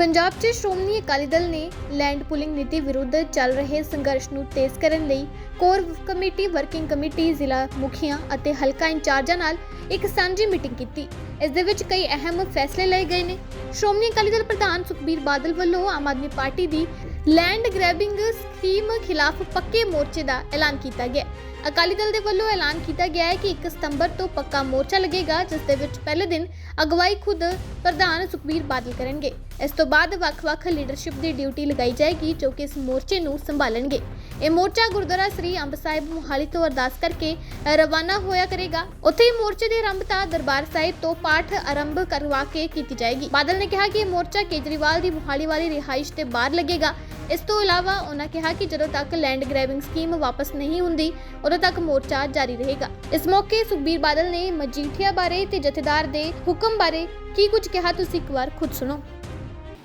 ਪੰਜਾਬ 'ਚ ਸ਼੍ਰੋਮਣੀ ਅਕਾਲੀ ਦਲ ਨੇ land pooling ਨੀਤੀ ਵਿਰੁੱਧ ਚੱਲ ਰਹੇ ਸੰਘਰਸ਼ ਨੂੰ ਤੇਜ਼ ਕਰਨ ਲਈ ਕੋਰ ਕਮੇਟੀ, ਵਰਕਿੰਗ ਕਮੇਟੀ, ਜ਼ਿਲ੍ਹਾ ਮੁਖੀਆਂ ਅਤੇ ਹਲਕਾ ਇੰਚਾਰਜਾਂ ਨਾਲ ਇੱਕ ਸਾਂਝੀ ਮੀਟਿੰਗ ਕੀਤੀ। ਇਸ ਦੇ ਵਿੱਚ ਕਈ ਅਹਿਮ ਫੈਸਲੇ ਲਏ ਗਏ ਨੇ। ਸ਼੍ਰੋਮਣੀ ਅਕਾਲੀ ਦਲ ਪ੍ਰਧਾਨ ਸੁਖਬੀਰ ਬਾਦਲ ਵੱਲੋਂ ਆਮ ਆਦਮੀ ਪਾਰਟੀ ਦੀ ਲੈਂਡ ਗ੍ਰੈਬਿੰਗ ਸਕੀਮ ਖਿਲਾਫ ਪੱਕੇ ਮੋਰਚੇ ਦਾ ਐਲਾਨ ਕੀਤਾ ਗਿਆ। ਅਕਾਲੀ ਦਲ ਦੇ ਵੱਲੋਂ ਐਲਾਨ ਕੀਤਾ ਗਿਆ ਹੈ ਕਿ 1 ਸਤੰਬਰ ਤੋਂ ਪੱਕਾ ਮੋਰਚਾ ਲੱਗੇਗਾ, ਜਿਸ ਦੇ ਵਿੱਚ ਪਹਿਲੇ ਦਿਨ ਅਗਵਾਈ ਖੁਦ ਪ੍ਰਧਾਨ ਸੁਖਬੀਰ ਬਾਦਲ ਕਰਨਗੇ। ਇਸ ਤੋਂ ਬਾਅਦ ਵੱਖ-ਵੱਖ ਲੀਡਰਸ਼ਿਪ ਦੀ ਡਿਊਟੀ ਲਗਾਈ ਜਾਏਗੀ, ਜੋ ਕਿ ਇਸ ਮੋਰਚੇ ਨੂੰ ਸੰਭਾਲਣਗੇ। ਇਹ ਮੋਰਚਾ ਗੁਰਦੁਆਰਾ ਸ੍ਰੀ ਅੰਬ ਸਾਹਿਬ ਮੁਹਾਲੀ ਤੋਂ ਅਰਦਾਸ ਕਰਕੇ ਰਵਾਨਾ ਹੋਇਆ ਕਰੇਗਾ। ਉੱਥੇ ਹੀ ਮੋਰਚੇ ਦੀ ਆਰੰਭਤਾ ਦਰਬਾਰ ਸਾਹਿਬ ਤੋਂ ਪਾਠ ਆਰੰਭ ਕਰਵਾ ਕੇ ਕੀਤੀ ਜਾਏਗੀ। ਬਾਦਲ ਨੇ ਕਿਹਾ ਕਿ ਇਹ ਮੋਰਚਾ ਕੇਜਰੀਵਾਲ ਦੀ ਮੁਹਾਲੀ ਵਾਲੀ ਰਿਹਾਇਸ਼ ਤੇ ਬਾਹਰ ਲੱਗੇਗਾ। ਇਸ ਤੋਂ ਇਲਾਵਾ ਉਹਨਾਂ ਕਿਹਾ ਕਿ ਜਦੋਂ ਤੱਕ ਲੈਂਡ ਗ੍ਰੈਬਿੰਗ ਸਕੀਮ ਵਾਪਸ ਨਹੀਂ ਹੁੰਦੀ, ਉਦੋਂ ਤੱਕ ਮੋਰਚਾ ਜਾਰੀ ਰਹੇਗਾ। ਇਸ ਮੌਕੇ ਸੁਖਬੀਰ ਬਾਦਲ ਨੇ ਮਜੀਠੀਆ ਬਾਰੇ ਤੇ ਜਥੇਦਾਰ ਦੇ ਹੁਕਮ ਬਾਰੇ ਕੀ ਕੁਝ ਕਿਹਾ, ਤੁਸੀਂ ਇੱਕ ਵਾਰ ਖੁਦ ਸੁਣੋ।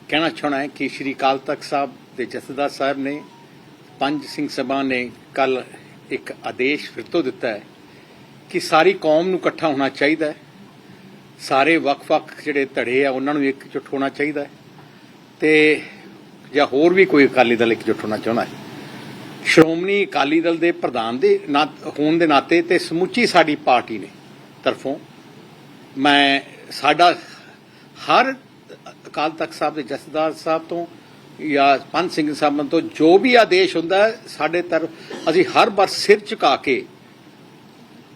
ਕਹਿਣਾ ਚਾਹਣਾ ਹੈ ਕਿ ਸ਼੍ਰੀ ਅਕਾਲ ਤਖਤ ਸਾਹਿਬ ਦੇ ਜਥੇਦਾਰ ਸਾਹਿਬ ਨੇ, ਪੰਜ ਸਿੰਘ ਸਭਾ ਨੇ ਕੱਲ ਇੱਕ ਆਦੇਸ਼ ਫਿਰ ਤੋਂ ਦਿੱਤਾ ਹੈ ਕਿ ਸਾਰੀ ਕੌਮ ਨੂੰ ਇਕੱਠਾ ਹੋਣਾ ਚਾਹੀਦਾ ਹੈ। ਸਾਰੇ ਵੱਖ-ਵੱਖ ਜਿਹੜੇ ਧੜੇ ਆ, ਉਹਨਾਂ ਨੂੰ ਇਕਜੁੱਟ ਹੋਣਾ ਚਾਹੀਦਾ ਹੈ ਤੇ ਜਾਂ ਹੋਰ ਵੀ ਕੋਈ ਅਕਾਲੀ ਦਲ ਇਕਜੁੱਟ ਹੋਣਾ ਚਾਹੁੰਦਾ ਹੈ। ਸ਼੍ਰੋਮਣੀ ਅਕਾਲੀ ਦਲ ਦੇ ਪ੍ਰਧਾਨ ਦੇ ਨਾ- ਹੋਣ ਦੇ ਨਾਤੇ ਤੇ ਸਮੁੱਚੀ ਸਾਡੀ ਪਾਰਟੀ ਨੇ ਤਰਫੋਂ, ਮੈਂ ਸਾਡਾ ਹਰ ਅਕਾਲ ਤਖਤ ਸਾਹਿਬ ਦੇ ਜਥੇਦਾਰ ਸਾਹਿਬ ਤੋਂ ਜਾਂ ਪੰਜ ਸਿੰਘ ਸਾਹਿਬ ਤੋਂ ਜੋ ਵੀ ਆਦੇਸ਼ ਹੁੰਦਾ ਸਾਡੇ ਤਰਫ ਅਸੀਂ ਹਰ ਵਾਰ ਸਿਰ ਝੁਕਾ ਕੇ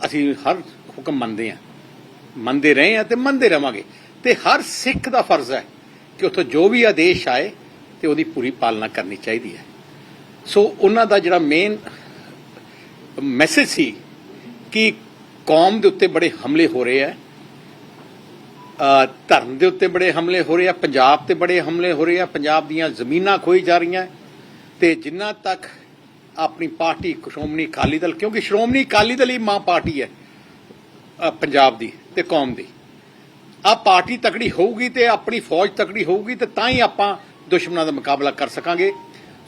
ਅਸੀਂ ਹਰ ਹੁਕਮ ਮੰਨਦੇ ਹਾਂ। ਮੰਨਦੇ ਰਹੇ ਹਾਂ ਤੇ ਮੰਨਦੇ ਰਵਾਂਗੇ। ਤੇ ਹਰ ਸਿੱਖ ਦਾ ਫਰਜ਼ ਹੈ ਕਿ ਉੱਥੋਂ ਜੋ ਵੀ ਆਦੇਸ਼ ਆਏ ਤੇ ਉਹਦੀ ਪੂਰੀ ਪਾਲਣਾ ਕਰਨੀ ਚਾਹੀਦੀ ਹੈ। ਸੋ ਉਹਨਾਂ ਦਾ ਜਿਹੜਾ ਮੇਨ ਮੈਸੇਜ ਸੀ ਕਿ ਕੌਮ ਦੇ ਉੱਤੇ ਬੜੇ ਹਮਲੇ ਹੋ ਰਹੇ ਆ ਧਰਮ ਦੇ ਉੱਤੇ ਬੜੇ ਹਮਲੇ ਹੋ ਰਹੇ ਆ, ਪੰਜਾਬ ਤੇ ਬੜੇ ਹਮਲੇ ਹੋ ਰਹੇ ਆ, ਪੰਜਾਬ ਦੀਆਂ ਜ਼ਮੀਨਾਂ ਖੋਈ ਜਾ ਰਹੀਆਂ ਤੇ ਜਿੰਨਾ ਤੱਕ ਆਪਣੀ ਪਾਰਟੀ ਸ਼੍ਰੋਮਣੀ ਅਕਾਲੀ ਦਲ, ਕਿਉਂਕਿ ਸ਼੍ਰੋਮਣੀ ਅਕਾਲੀ ਦਲ ਹੀ ਮਾਂ ਪਾਰਟੀ ਹੈ ਪੰਜਾਬ ਦੀ ਤੇ ਕੌਮ ਦੀ। ਆ ਪਾਰਟੀ ਤਕੜੀ ਹੋਊਗੀ ਤੇ ਆਪਣੀ ਫੌਜ ਤਕੜੀ ਹੋਊਗੀ ਤੇ ਤਾਂ ਹੀ ਆਪਾਂ ਦੁਸ਼ਮਣਾਂ ਦਾ ਮੁਕਾਬਲਾ ਕਰ ਸਕਾਂਗੇ।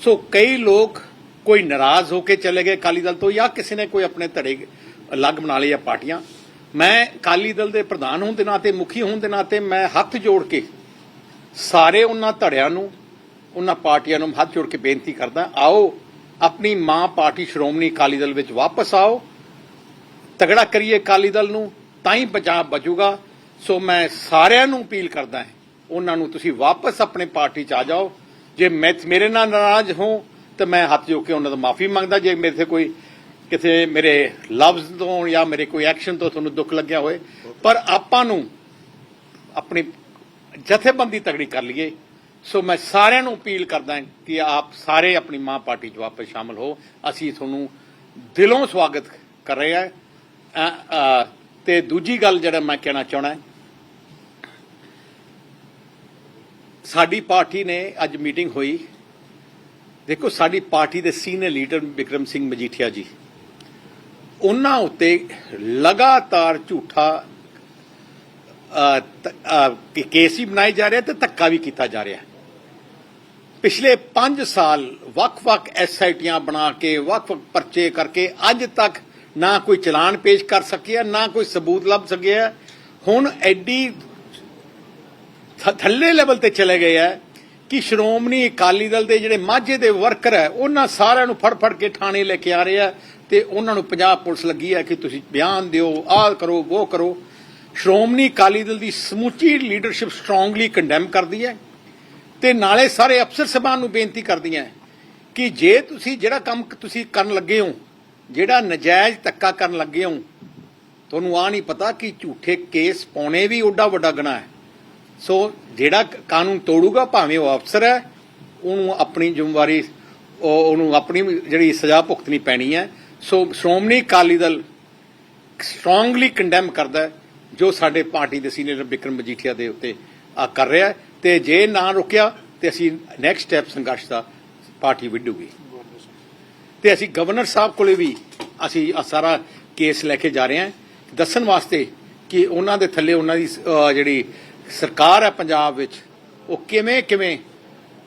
ਸੋ ਕਈ ਲੋਕ ਕੋਈ ਨਾਰਾਜ਼ ਹੋ ਕੇ ਚਲੇ ਗਏ ਅਕਾਲੀ ਦਲ ਤੋਂ ਜਾਂ ਕਿਸੇ ਨੇ ਕੋਈ ਆਪਣੇ ਧੜੇ ਅਲੱਗ ਬਣਾ ਲਏ ਆ ਪਾਰਟੀਆਂ। ਮੈਂ ਅਕਾਲੀ ਦਲ ਦੇ ਪ੍ਰਧਾਨ ਹੋਣ ਦੇ ਨਾਤੇ, ਮੁਖੀ ਹੋਣ ਦੇ ਨਾਤੇ ਮੈਂ ਹੱਥ ਜੋੜ ਕੇ ਸਾਰੇ ਉਹਨਾਂ ਧੜਿਆਂ ਨੂੰ, ਉਹਨਾਂ ਪਾਰਟੀਆਂ ਨੂੰ ਹੱਥ ਜੋੜ ਕੇ ਬੇਨਤੀ ਕਰਦਾ, ਆਓ, ਆਪਣੀ ਮਾਂ ਪਾਰਟੀ ਸ਼੍ਰੋਮਣੀ ਅਕਾਲੀ ਦਲ ਵਿੱਚ ਵਾਪਸ ਆਓ, ਤਗੜਾ ਕਰੀਏ ਅਕਾਲੀ ਦਲ ਨੂੰ, ਤਾਂ ਹੀ ਪੰਜਾਬ ਬਚੂਗਾ। ਸੋ ਮੈਂ ਸਾਰਿਆਂ ਨੂੰ ਅਪੀਲ ਕਰਦਾ ਹਾਂ, ਉਹਨਾਂ ਨੂੰ ਤੁਸੀਂ ਵਾਪਸ ਆਪਣੇ ਪਾਰਟੀ ਚ ਆ ਜਾਓ। ਜੇ ਮੈਂ, ਮੇਰੇ ਨਾਲ ਨਾਰਾਜ਼ ਹੋ, ਤਾਂ ਮੈਂ ਹੱਥ ਜੋੜ ਕੇ ਉਹਨਾਂ ਤੋਂ ਮਾਫੀ ਮੰਗਦਾ, ਜੇ ਮੇਰੇ ਤੇ ਕੋਈ ਕਿਤੇ ਮੇਰੇ ਲਫ਼ਜ਼ ਤੋਂ ਜਾਂ ਮੇਰੇ ਕੋਈ ਐਕਸ਼ਨ ਤੋਂ ਤੁਹਾਨੂੰ ਦੁੱਖ ਲੱਗਿਆ ਹੋਏ ਪਰ ਆਪਾਂ ਨੂੰ ਆਪਣੀ ਜਥੇਬੰਦੀ ਤਗੜੀ ਕਰ ਲਈਏ। ਸੋ ਮੈਂ ਸਾਰਿਆਂ ਨੂੰ ਅਪੀਲ ਕਰਦਾ ਹਾਂ ਕਿ ਆਪ ਸਾਰੇ ਆਪਣੀ ਮਾਂ ਪਾਰਟੀ 'ਚ ਵਾਪਸ ਸ਼ਾਮਲ ਹੋ। ਅਸੀਂ ਤੁਹਾਨੂੰ ਦਿਲੋਂ ਸਵਾਗਤ ਕਰ ਰਹੇ ਹਾਂ। ਤੇ ਦੂਜੀ ਗੱਲ ਜਿਹੜਾ ਮੈਂ ਕਹਿਣਾ ਚਾਹਣਾ ਸਾਡੀ ਪਾਰਟੀ ਨੇ ਅੱਜ ਮੀਟਿੰਗ ਹੋਈ। ਦੇਖੋ, ਸਾਡੀ ਪਾਰਟੀ ਦੇ ਸੀਨੀਅਰ ਲੀਡਰ ਵਿਕਰਮ ਸਿੰਘ ਮਜੀਠੀਆ ਜੀ ਉਹਨਾਂ ਉੱਤੇ ਲਗਾਤਾਰ ਝੂਠਾ ਕੇਸ ਵੀ ਬਣਾਏ ਜਾ ਰਿਹਾ ਤੇ ਧੱਕਾ ਵੀ ਕੀਤਾ ਜਾ ਰਿਹਾ ਪਿਛਲੇ 5 ਸਾਲ ਵੱਖ-ਵੱਖ ਐਸਆਈਟੀਆਂ ਬਣਾ ਕੇ, ਵੱਖ-ਵੱਖ ਪਰਚੇ ਕਰਕੇ ਅੱਜ ਤੱਕ ਨਾ ਕੋਈ ਚਲਾਨ ਪੇਸ਼ ਕਰ ਸਕਿਆ, ਨਾ ਕੋਈ ਸਬੂਤ ਲੱਭ ਸਕਿਆ ਹੁਣ ਐਡੀ ਥੱਲੇ ਲੈਵਲ ਤੇ ਚਲੇ ਗਏ ਆ ਕਿ ਸ਼੍ਰੋਮਣੀ ਅਕਾਲੀ ਦਲ ਦੇ ਜਿਹੜੇ ਮਾਝੇ ਦੇ ਵਰਕਰ ਹੈ, ਉਹਨਾਂ ਸਾਰਿਆਂ ਨੂੰ ਫੜ ਫੜ ਕੇ ਥਾਣੇ ਲੈ ਕੇ ਆ ਰਹੇ ਆ ਤੇ ਉਹਨਾਂ ਨੂੰ ਪੰਜਾਬ ਪੁਲਿਸ ਲੱਗੀ ਹੈ ਕਿ ਤੁਸੀਂ ਬਿਆਨ ਦਿਓ, ਆਹ ਕਰੋ, ਉਹ ਕਰੋ। ਸ਼੍ਰੋਮਣੀ ਅਕਾਲੀ ਦਲ ਦੀ ਸਮੁੱਚੀ ਲੀਡਰਸ਼ਿਪ ਸਟਰੋਂਗਲੀ ਕੰਡੈਮ ਕਰਦੀ ਹੈ ਤੇ ਨਾਲੇ ਸਾਰੇ ਅਫਸਰ ਸਭਾ ਨੂੰ ਬੇਨਤੀ ਕਰਦੀਆਂ ਕਿ ਜੇ ਤੁਸੀਂ ਜਿਹੜਾ ਕੰਮ ਤੁਸੀਂ ਕਰਨ ਲੱਗੇ ਹੋ, ਜਿਹੜਾ ਨਜਾਇਜ਼ ਧੱਕਾ ਕਰਨ ਲੱਗੇ ਹੋ, ਤੁਹਾਨੂੰ ਆ ਨਹੀਂ ਪਤਾ ਕਿ ਝੂਠੇ ਕੇਸ ਪਾਉਣੇ ਵੀ ਓਡਾ ਵੱਡਾ ਗੁਨਾਹ ਹੈ। ਸੋ ਜਿਹੜਾ ਕਾਨੂੰਨ ਤੋੜੂਗਾ, ਭਾਵੇਂ ਉਹ ਅਫਸਰ ਹੈ, ਉਹਨੂੰ ਆਪਣੀ ਜ਼ਿੰਮੇਵਾਰੀ ਉਹਨੂੰ ਆਪਣੀ ਜਿਹੜੀ ਸਜ਼ਾ ਭੁਗਤਣੀ ਪੈਣੀ ਹੈ। So Shiromani Akali Dal strongly condemn ਕਰਦਾ ਜੋ ਸਾਡੇ ਪਾਰਟੀ ਦੇ ਸੀਨੀਅਰ ਬਿਕਰਮ ਮਜੀਠੀਆ ਦੇ ਉੱਤੇ ਆ ਕਰ ਰਿਹਾ ਹੈ। ਤੇ ਜੇ ਨਾ ਰੁਕਿਆ, ਤੇ ਅਸੀਂ ਨੈਕਸਟ ਸਟੈਪ ਸੰਘਰਸ਼ ਦਾ ਪਾਰਟੀ ਵਿੱਢੂਗੀ। ਤੇ ਅਸੀਂ ਗਵਰਨਰ ਸਾਹਿਬ ਕੋਲੇ ਵੀ ਅਸੀਂ ਆਹ ਸਾਰਾ ਕੇਸ ਲੈ ਕੇ ਜਾ ਰਹੇ ਹਾਂ। ਦੱਸਣ ਵਾਸਤੇ ਕਿ ਉਹਨਾਂ ਦੇ ਥੱਲੇ ਉਹਨਾਂ ਦੀ ਜਿਹੜੀ ਸਰਕਾਰ ਹੈ ਪੰਜਾਬ ਵਿੱਚ, ਉਹ ਕਿਵੇਂ ਕਿਵੇਂ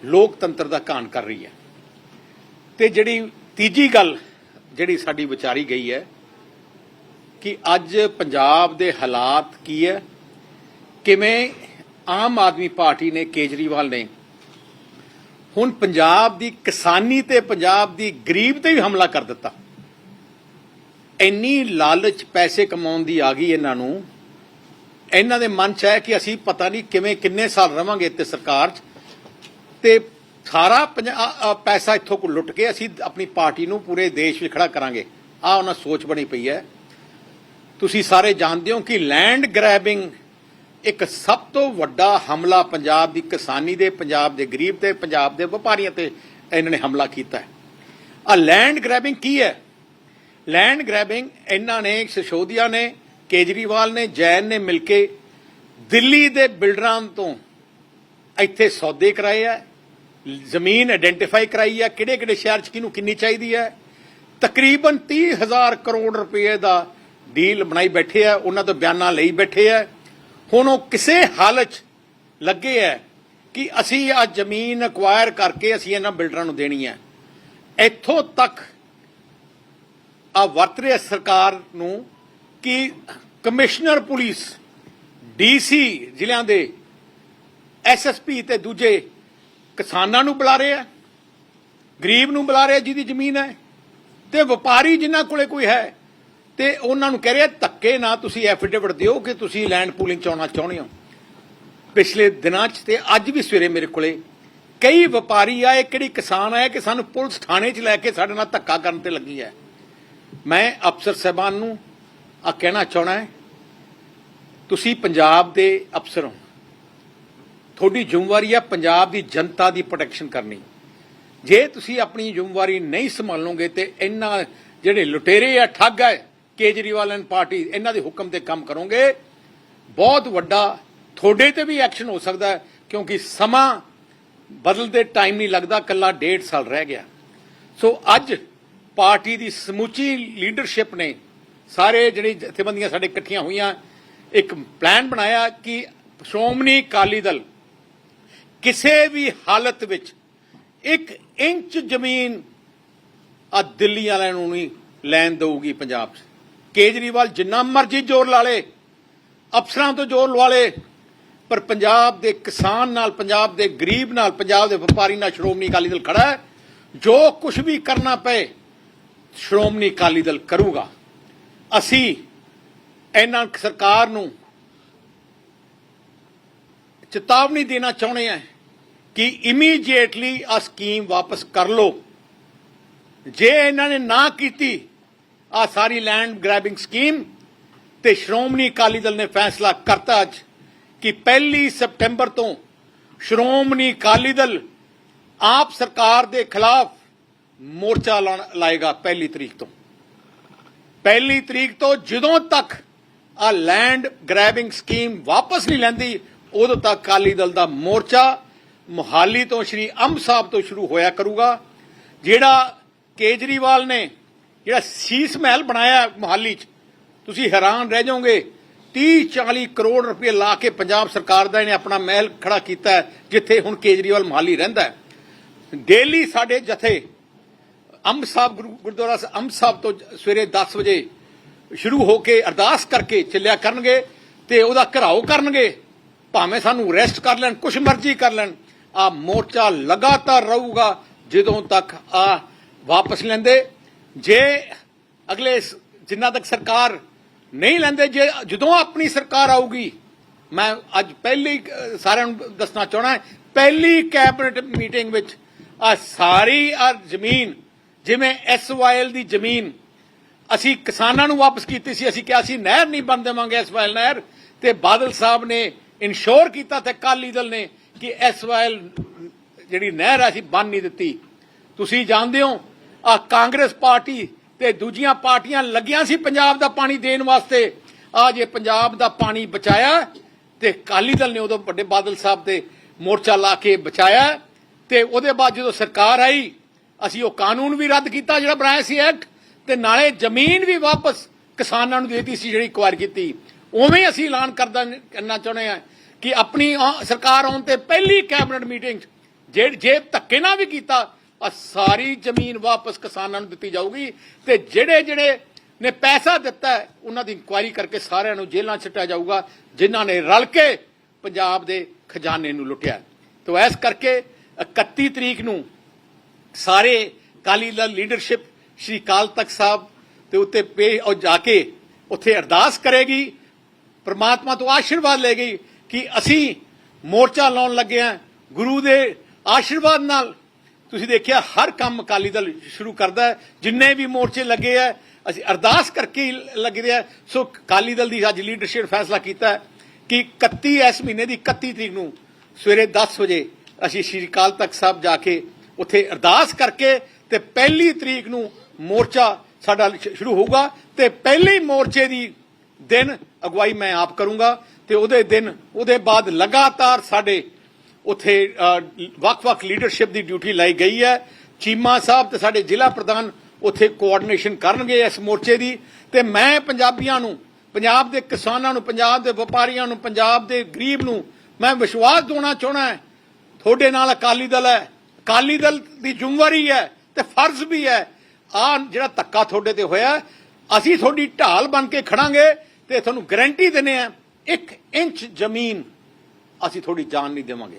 ਲੋਕਤੰਤਰ ਦਾ ਘਾਣ ਕਰ ਰਹੀ ਹੈ। ਤੇ ਜਿਹੜੀ ਤੀਜੀ ਗੱਲ ਜਿਹੜੀ ਸਾਡੀ ਵਿਚਾਰੀ ਗਈ ਹੈ, ਕਿ ਅੱਜ ਪੰਜਾਬ ਦੇ ਹਾਲਾਤ ਕੀ ਹੈ? ਕਿਵੇਂ ਆਮ ਆਦਮੀ ਪਾਰਟੀ ਨੇ ਕੇਜਰੀਵਾਲ ਨੇ ਹੁਣ ਪੰਜਾਬ ਦੀ ਕਿਸਾਨੀ ਤੇ ਪੰਜਾਬ ਦੀ ਗਰੀਬ ਤੇ ਵੀ ਹਮਲਾ ਕਰ ਦਿੱਤਾ। ਇੰਨੀ ਲਾਲਚ ਪੈਸੇ ਕਮਾਉਣ ਦੀ ਆ ਗਈ ਇਹਨਾਂ ਨੂੰ। ਇਹਨਾਂ ਦੇ ਮਨ 'ਚ ਹੈ ਕਿ ਅਸੀਂ ਪਤਾ ਨਹੀਂ ਕਿਵੇਂ ਕਿੰਨੇ ਸਾਲ ਰਵਾਂਗੇ ਇੱਥੇ ਸਰਕਾਰ 'ਚ। ਤੇ ਸਾਰਾ ਪੰਜਾ- ਪੈਸਾ ਇੱਥੋਂ ਕੋ ਲੁੱਟ ਕੇ ਅਸੀਂ ਆਪਣੀ ਪਾਰਟੀ ਨੂੰ ਪੂਰੇ ਦੇਸ਼ ਵਿੱਚ ਖੜਾ ਕਰਾਂਗੇ। ਆ ਉਹਨਾਂ ਸੋਚ ਬਣੀ ਪਈ ਹੈ। ਤੁਸੀਂ ਸਾਰੇ ਜਾਣਦੇ ਹੋ ਕਿ ਲੈਂਡ ਗ੍ਰੈਬਿੰਗ ਇੱਕ ਸਭ ਤੋਂ ਵੱਡਾ ਹਮਲਾ ਪੰਜਾਬ ਦੀ ਕਿਸਾਨੀ ਦੇ, ਪੰਜਾਬ ਦੇ ਗਰੀਬ ਤੇ ਪੰਜਾਬ ਦੇ ਵਪਾਰੀਆਂ ਤੇ ਇਹਨਾਂ ਨੇ ਹਮਲਾ ਕੀਤਾ ਹੈ। ਆ ਲੈਂਡ ਗ੍ਰੈਬਿੰਗ ਕੀ ਹੈ? ਲੈਂਡ ਗ੍ਰੈਬਿੰਗ ਇਹਨਾਂ ਨੇ, ਸਿਸੋਦੀਆ ਨੇ, ਕੇਜਰੀਵਾਲ ਨੇ, ਜੈਨ ਨੇ ਮਿਲ ਕੇ ਦਿੱਲੀ ਦੇ ਬਿਲਡਰਾਂ ਤੋਂ ਇੱਥੇ ਸੌਦੇ ਕਰਾਏ ਆ ਜ਼ਮੀਨ ਆਇਡੈਂਟੀਫਾਈ ਕਰਾਈ ਹੈ ਕਿਹੜੇ ਕਿਹੜੇ ਸ਼ਹਿਰ ਚ ਕਿਹਨੂੰ ਕਿੰਨੀ ਚਾਹੀਦੀ ਹੈ। ਤਕਰੀਬਨ 30000 ਕਰੋੜ ਰੁਪਏ ਦਾ ਡੀਲ ਬਣਾਈ ਬੈਠੇ ਆ ਉਹਨਾਂ ਤੋਂ ਬਿਆਨਾਂ ਲਈ ਬੈਠੇ ਆ ਹੁਣ ਉਹ ਕਿਸੇ ਹਾਲਤ ਲੱਗੇ ਆ ਕਿ ਅਸੀਂ ਆ ਜ਼ਮੀਨ ਅਕਵਾਇਰ ਕਰਕੇ ਅਸੀਂ ਇਹਨਾਂ ਬਿਲਡਰਾਂ ਨੂੰ ਦੇਣੀ ਹੈ। ਇੱਥੋਂ ਤੱਕ ਆ ਵਰਤ ਰਿਹਾ ਸਰਕਾਰ ਨੂੰ ਕਿ ਕਮਿਸ਼ਨਰ ਪੁਲਿਸ, ਡੀਸੀ ਜ਼ਿਲ੍ਹਿਆਂ ਦੇ ਐਸਐਸਪੀ ਤੇ ਦੂਜੇ ਕਿਸਾਨਾਂ ਨੂੰ ਬੁਲਾ ਰਹੇ ਆ, ਗਰੀਬ ਨੂੰ ਬੁਲਾ ਰਹੇ ਜਿਹਦੀ ਜ਼ਮੀਨ ਹੈ, ਤੇ ਵਪਾਰੀ ਜਿਨ੍ਹਾਂ ਕੋਲੇ ਕੋਈ ਹੈ, ਤੇ ਉਹਨਾਂ ਨੂੰ ਕਹਿ ਰਿਹਾ ਧੱਕੇ ਨਾ ਤੁਸੀਂ ਐਫੀਡੇਵਿਟ ਦਿਓ ਕਿ ਤੁਸੀਂ ਲੈਂਡ ਪੂਲਿੰਗ ਚ ਆਉਣਾ ਚਾਹੁੰਦੇ ਹੋ। ਪਿਛਲੇ ਦਿਨਾਂ 'ਚ ਤੇ ਅੱਜ ਵੀ ਸਵੇਰੇ ਮੇਰੇ ਕੋਲੇ ਕਈ ਵਪਾਰੀ ਆਏ, ਕਿਹੜੀ ਕਿਸਾਨ ਆਏ ਕਿ ਸਾਨੂੰ ਪੁਲਿਸ ਥਾਣੇ 'ਚ ਲੈ ਕੇ ਸਾਡੇ ਨਾਲ ਧੱਕਾ ਕਰਨ ਤੇ ਲੱਗੀ ਹੈ। ਮੈਂ ਅਫਸਰ ਸਾਹਿਬਾਨ ਨੂੰ ਆ ਕਹਿਣਾ ਚਾਹਣਾ ਹੈ, ਤੁਸੀਂ ਪੰਜਾਬ ਦੇ ਅਫਸਰ ਹੋ। ਤੁਹਾਡੀ ਜ਼ਿੰਮੇਵਾਰੀ ਹੈ ਪੰਜਾਬ ਦੀ ਜਨਤਾ ਦੀ ਪ੍ਰੋਟੈਕਸ਼ਨ ਕਰਨੀ। ਜੇ ਤੁਸੀਂ ਆਪਣੀ ਜ਼ਿੰਮੇਵਾਰੀ ਨਹੀਂ ਸੰਭਾਲੋਗੇ ਤੇ ਇਹਨਾਂ ਜਿਹੜੇ ਲੁਟੇਰੇ ਆ, ਠੱਗ ਹੈ ਕੇਜਰੀਵਾਲ ਐਂਡ ਪਾਰਟੀ, ਇਹਨਾਂ ਦੇ ਹੁਕਮ ਤੇ ਕੰਮ ਕਰੋਗੇ। ਬਹੁਤ ਵੱਡਾ ਤੁਹਾਡੇ ਤੇ ਵੀ ਐਕਸ਼ਨ ਹੋ ਸਕਦਾ ਹੈ, ਕਿਉਂਕਿ ਸਮਾਂ ਬਦਲਦੇ ਟਾਈਮ ਨਹੀਂ ਲੱਗਦਾ ਕੱਲਾ ਡੇਢ ਸਾਲ ਰਹਿ ਗਿਆ। ਸੋ ਅੱਜ ਪਾਰਟੀ ਦੀ ਸਮੁੱਚੀ ਲੀਡਰਸ਼ਿਪ ਨੇ ਸਾਰੇ ਜਿਹੜੀ ਜਥੇਬੰਦੀਆਂ ਸਾਡੇ ਇਕੱਠੀਆਂ ਹੋਈਆਂ, ਇੱਕ ਪਲਾਨ ਬਣਾਇਆ ਕਿ ਸ਼੍ਰੋਮਣੀ ਅਕਾਲੀ ਦਲ ਕਿਸੇ ਵੀ ਹਾਲਤ ਵਿੱਚ ਇੱਕ ਇੰਚ ਜ਼ਮੀਨ ਆ ਦਿੱਲੀ ਵਾਲਿਆਂ ਨੂੰ ਨਹੀਂ ਲੈਣ ਦਊਗੀ ਪੰਜਾਬ 'ਚ। ਕੇਜਰੀਵਾਲ ਜਿੰਨਾ ਮਰਜ਼ੀ ਜ਼ੋਰ ਲਾ ਲੇ, ਅਫਸਰਾਂ ਤੋਂ ਜ਼ੋਰ ਲਵਾ ਲੇ, ਪਰ ਪੰਜਾਬ ਦੇ ਕਿਸਾਨ ਨਾਲ, ਪੰਜਾਬ ਦੇ ਗਰੀਬ ਨਾਲ, ਪੰਜਾਬ ਦੇ ਵਪਾਰੀ ਨਾਲ ਸ਼੍ਰੋਮਣੀ ਅਕਾਲੀ ਦਲ ਖੜਾ ਹੈ। ਜੋ ਕੁਝ ਵੀ ਕਰਨਾ ਪਏ, ਸ਼੍ਰੋਮਣੀ ਅਕਾਲੀ ਦਲ ਕਰੂਗਾ। ਅਸੀਂ ਇਹਨਾਂ ਸਰਕਾਰ ਨੂੰ ਚੇਤਾਵਨੀ ਦੇਣਾ ਚਾਹੁੰਦੇ ਹਾਂ। ਕਿ ਇਮੀਡੀਏਟਲੀ ਆ ਸਕੀਮ ਵਾਪਸ ਕਰ ਲਓ। ਜੇ ਇਹਨਾਂ ਨੇ ਨਾ ਕੀਤੀ ਆ ਸਾਰੀ ਲੈਂਡ ਗ੍ਰੈਬਿੰਗ ਸਕੀਮ ਤੇ ਸ਼੍ਰੋਮਣੀ ਅਕਾਲੀ ਦਲ ਨੇ ਫੈਸਲਾ ਕਰਤਾ ਅੱਜ ਕਿ ਪਹਿਲੀ ਸਪਟੈਂਬਰ ਤੋਂ ਸ਼੍ਰੋਮਣੀ ਅਕਾਲੀ ਦਲ ਆਪ ਸਰਕਾਰ ਦੇ ਖਿਲਾਫ ਮੋਰਚਾ ਲਾਉਣ- ਲਾਏਗਾ ਪਹਿਲੀ ਤਰੀਕ ਤੋਂ। ਪਹਿਲੀ ਤਰੀਕ ਤੋਂ ਜਦੋਂ ਤੱਕ ਆ ਲੈਂਡ ਗ੍ਰੈਬਿੰਗ ਸਕੀਮ ਵਾਪਸ ਨਹੀਂ ਲੈਂਦੀ, ਉਦੋਂ ਤੱਕ ਅਕਾਲੀ ਦਲ ਦਾ ਮੋਰਚਾ ਮੁਹਾਲੀ ਤੋਂ ਸ਼੍ਰੀ ਅੰਬ ਸਾਹਿਬ ਤੋਂ ਸ਼ੁਰੂ ਹੋਇਆ ਕਰੂਗਾ, ਜਿਹੜਾ ਕੇਜਰੀਵਾਲ ਨੇ ਜਿਹੜਾ ਸੀਸ ਮਹਿਲ ਬਣਾਇਆ ਮੁਹਾਲੀ 'ਚ, ਤੁਸੀਂ ਹੈਰਾਨ ਰਹਿ ਜਾਓਗੇ 30 40 ਕਰੋੜ ਰੁਪਏ ਲਾ ਕੇ ਪੰਜਾਬ ਸਰਕਾਰ ਦਾ ਇਹਨੇ ਆਪਣਾ ਮਹਿਲ ਖੜਾ ਕੀਤਾ ਜਿੱਥੇ ਹੁਣ ਕੇਜਰੀਵਾਲ ਮੁਹਾਲੀ ਰਹਿੰਦਾ ਡੇਲੀ ਸਾਡੇ ਜਥੇ ਅੰਬ ਸਾਹਿਬ ਗੁਰੂ- ਗੁਰਦੁਆਰਾ ਅੰਬ ਸਾਹਿਬ ਤੋਂ ਸਵੇਰੇ 10 ਵਜੇ ਸ਼ੁਰੂ ਹੋ ਕੇ ਅਰਦਾਸ ਕਰਕੇ ਚੱਲਿਆ ਕਰਨਗੇ ਤੇ ਉਹਦਾ ਘਰਾਓ ਕਰਨਗੇ, ਭਾਵੇਂ ਸਾਨੂੰ ਅਰੈਸਟ ਕਰ ਲੈਣ, ਕੁਛ ਮਰਜ਼ੀ ਕਰ ਲੈਣ। ਆ ਮੋਰਚਾ ਲਗਾਤਾਰ ਰਹੂਗਾ ਜਦੋਂ ਤੱਕ ਆ ਵਾਪਸ ਲੈਂਦੇ। ਜੇ ਅਗਲੇ ਸ- ਜਿੰਨਾ ਤੱਕ ਸਰਕਾਰ ਨਹੀਂ ਲੈਂਦੇ, ਜੇ ਜਦੋਂ ਆਪਣੀ ਸਰਕਾਰ ਆਊਗੀ, ਮੈਂ ਅੱਜ ਪਹਿਲੀ ਸਾਰਿਆਂ ਨੂੰ ਦੱਸਣਾ ਚਾਹਣਾ ਪਹਿਲੀ ਕੈਬਨਿਟ ਮੀਟਿੰਗ ਵਿੱਚ ਆ ਸਾਰੀ ਆ ਜ਼ਮੀਨ, ਜਿਵੇਂ ਐਸਵਾਈਐਲ ਦੀ ਜ਼ਮੀਨ, ਅਸੀਂ ਕਿਸਾਨਾਂ ਨੂੰ ਵਾਪਸ ਕੀਤੀ ਸੀ, ਅਸੀਂ ਕਿਹਾ ਸੀ, ਨਹਿਰ ਨਹੀਂ ਬਣ ਦੇਵਾਂਗੇ ਐਸਵਾਈਐਲ ਨਹਿਰ, ਤੇ ਬਾਦਲ ਸਾਹਿਬ ਨੇ ਇਨਸ਼ੋਰ ਕੀਤਾ ਤੇ ਅਕਾਲੀ ਦਲ ਨੇ ਕਿ ਐਸਵਾਈਐਲ ਜਿਹੜੀ ਨਹਿਰ ਆ, ਅਸੀਂ ਬੰਨ ਨਹੀਂ ਦਿੱਤੀ। ਤੁਸੀਂ ਜਾਣਦੇ ਹੋ, ਆ ਕਾਂਗਰਸ ਪਾਰਟੀ ਤੇ ਦੂਜੀਆਂ ਪਾਰਟੀਆਂ ਲੱਗੀਆਂ ਸੀ ਪੰਜਾਬ ਦਾ ਪਾਣੀ ਦੇਣ ਵਾਸਤੇ। ਆ ਜੇ ਪੰਜਾਬ ਦਾ ਪਾਣੀ ਬਚਾਇਆ, ਤੇ ਅਕਾਲੀ ਦਲ ਨੇ ਉਦੋਂ ਵੱਡੇ ਬਾਦਲ ਸਾਹਿਬ ਤੇ ਮੋਰਚਾ ਲਾ ਕੇ ਬਚਾਇਆ। ਤੇ ਉਹਦੇ ਬਾਅਦ ਜਦੋਂ ਸਰਕਾਰ ਆਈ, ਅਸੀਂ ਉਹ ਕਾਨੂੰਨ ਵੀ ਰੱਦ ਕੀਤਾ ਜਿਹੜਾ ਬਣਾਇਆ ਸੀ ਐਕਟ, ਤੇ ਨਾਲੇ ਜ਼ਮੀਨ ਵੀ ਵਾਪਸ ਕਿਸਾਨਾਂ ਨੂੰ ਦੇਤੀ ਸੀ ਜਿਹੜੀ ਕੁਆਰ ਕੀਤੀ। ਉਵੇਂ ਅਸੀਂ ਐਲਾਨ ਕਰਦਾ ਕਰਨਾ ਚਾਹੁੰਦੇ ਆ ਕਿ ਆਪਣੀ ਆ- ਸਰਕਾਰ ਆਉਣ ਤੇ ਪਹਿਲੀ ਕੈਬਨਿਟ ਮੀਟਿੰਗ 'ਚ ਜੇ ਜੇ ਧੱਕੇ ਨਾਲ ਵੀ ਕੀਤਾ ਆ ਸਾਰੀ ਜ਼ਮੀਨ ਵਾਪਸ ਕਿਸਾਨਾਂ ਨੂੰ ਦਿੱਤੀ ਜਾਊਗੀ ਤੇ ਜਿਹੜੇ ਜਿਹੜੇ ਨੇ ਪੈਸਾ ਦਿੱਤਾ ਉਹਨਾਂ ਦੀ ਇਨਕੁਆਇਰੀ ਕਰਕੇ ਸਾਰਿਆਂ ਨੂੰ ਜੇਲ੍ਹਾਂ 'ਚ ਜਾਊਗਾ, ਜਿਨ੍ਹਾਂ ਨੇ ਰਲ ਕੇ ਪੰਜਾਬ ਦੇ ਖਜ਼ਾਨੇ ਨੂੰ ਲੁੱਟਿਆ। ਤੋ ਐਸ ਕਰਕੇ 31 ਤਰੀਕ ਨੂੰ ਸਾਰੇ ਕਾਲੀ ਦਲ ਲੀਡਰਸ਼ਿਪ, ਸ਼੍ਰੀ ਕਾਲ ਤਖਤ ਸਾਹਿਬ ਦੇ ਉੱਤੇ ਪੇ ਉਹ ਜਾ ਕੇ ਉੱਥੇ ਅਰਦਾਸ ਕਰੇਗੀ, ਪ੍ਰਮਾਤਮਾ ਤੋਂ ਆਸ਼ੀਰਵਾਦ ਲਏਗੀ ਕਿ ਅਸੀਂ ਮੋਰਚਾ ਲਾਉਣ ਲੱਗੇ ਹਾਂ, ਗੁਰੂ ਦੇ ਆਸ਼ੀਰਵਾਦ ਨਾਲ। ਤੁਸੀਂ ਦੇਖਿਆ, ਹਰ ਕੰਮ ਅਕਾਲੀ ਦਲ ਸ਼ੁਰੂ ਕਰਦਾ ਹੈ। ਜਿੰਨੇ ਵੀ ਮੋਰਚੇ ਲੱਗੇ ਆ ਅਸੀਂ ਅਰਦਾਸ ਕਰਕੇ ਹੀ ਲੱਗਦੇ ਆ ਸੋ ਅਕਾਲੀ ਦਲ ਦੀ ਅੱਜ ਲੀਡਰਸ਼ਿਪ ਫੈਸਲਾ ਕੀਤਾ ਹੈ ਕਿ 31 ਇਸ ਮਹੀਨੇ ਦੀ 31 ਤਰੀਕ ਨੂੰ ਸਵੇਰੇ 10 ਵਜੇ ਅਸੀਂ ਸ਼੍ਰੀ ਅਕਾਲ ਤਖਤ ਸਾਹਿਬ ਜਾ ਕੇ ਉੱਥੇ ਅਰਦਾਸ ਕਰਕੇ ਤੇ ਪਹਿਲੀ ਤਰੀਕ ਨੂੰ ਮੋਰਚਾ ਸਾਡਾ ਸ਼ੁਰੂ ਹੋਊਗਾ ਤੇ ਪਹਿਲੇ ਮੋਰਚੇ ਦੀ ਦਿਨ ਅਗਵਾਈ ਮੈਂ ਆਪ ਕਰੂੰਗਾ। ਤੇ ਉਹਦੇ ਦਿਨ, ਉਹਦੇ ਬਾਅਦ ਲਗਾਤਾਰ ਸਾਡੇ ਉੱਥੇ ਵੱਖ-ਵੱਖ ਲੀਡਰਸ਼ਿਪ ਦੀ ਡਿਊਟੀ ਲਾਈ ਗਈ ਹੈ। ਚੀਮਾ ਸਾਹਿਬ ਤੇ ਸਾਡੇ ਜ਼ਿਲ੍ਹਾ ਪ੍ਰਧਾਨ ਉੱਥੇ ਕੋਆਰਡੀਨੇਸ਼ਨ ਕਰਨਗੇ ਇਸ ਮੋਰਚੇ ਦੀ। ਤੇ ਮੈਂ ਪੰਜਾਬੀਆਂ ਨੂੰ, ਪੰਜਾਬ ਦੇ ਕਿਸਾਨਾਂ ਨੂੰ, ਪੰਜਾਬ ਦੇ ਵਪਾਰੀਆਂ ਨੂੰ, ਪੰਜਾਬ ਦੇ ਗਰੀਬ ਨੂੰ ਮੈਂ ਵਿਸ਼ਵਾਸ ਦਿਵਾਉਣਾ ਚਾਹਣਾ ਹੈ। ਤੁਹਾਡੇ ਨਾਲ ਅਕਾਲੀ ਦਲ ਹੈ। ਅਕਾਲੀ ਦਲ ਦੀ ਜ਼ਿੰਮੇਵਾਰੀ ਹੈ ਤੇ ਫਰਜ਼ ਵੀ ਹੈ। ਆ ਜਿਹੜਾ ਧੱਕਾ ਤੁਹਾਡੇ ਤੇ ਹੋਇਆ, ਅਸੀਂ ਤੁਹਾਡੀ ਢਾਲ ਬਣ ਕੇ ਖੜਾਂਗੇ ਤੇ ਤੁਹਾਨੂੰ ਗਾਰੰਟੀ ਦਿੰਨੇ ਆ ਇੱਕ ਇੰਚ ਜ਼ਮੀਨ ਅਸੀਂ ਤੁਹਾਡੀ ਜਾਨ ਨਹੀਂ ਦੇਵਾਂਗੇ।